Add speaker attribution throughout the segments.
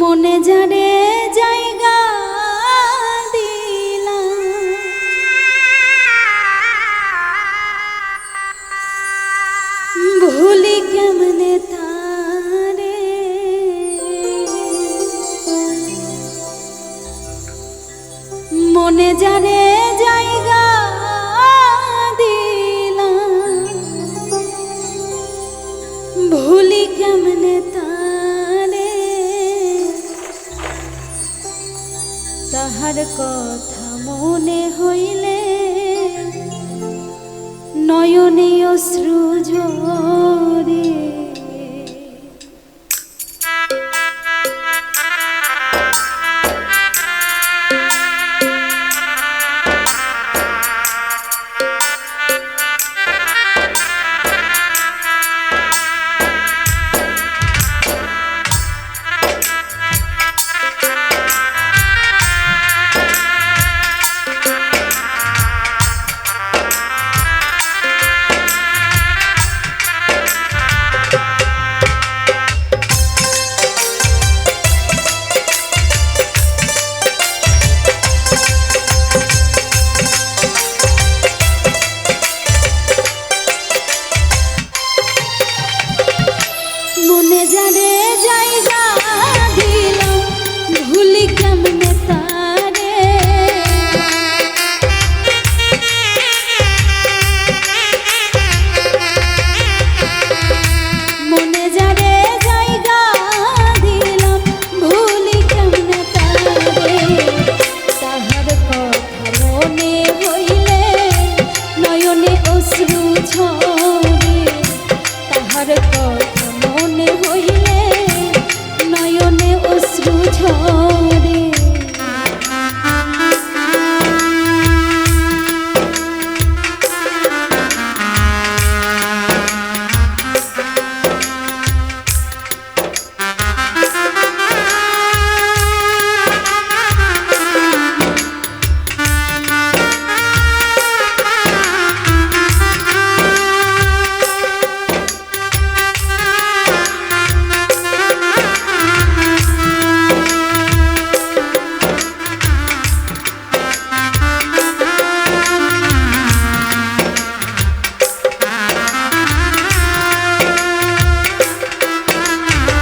Speaker 1: মনে জানে জায়গা দিলাম। ভুলি কেমনে তারে? মনে জানে জায়গা কথা মনে হইলে নয়নীয় সৃজরে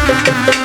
Speaker 2: Thank you.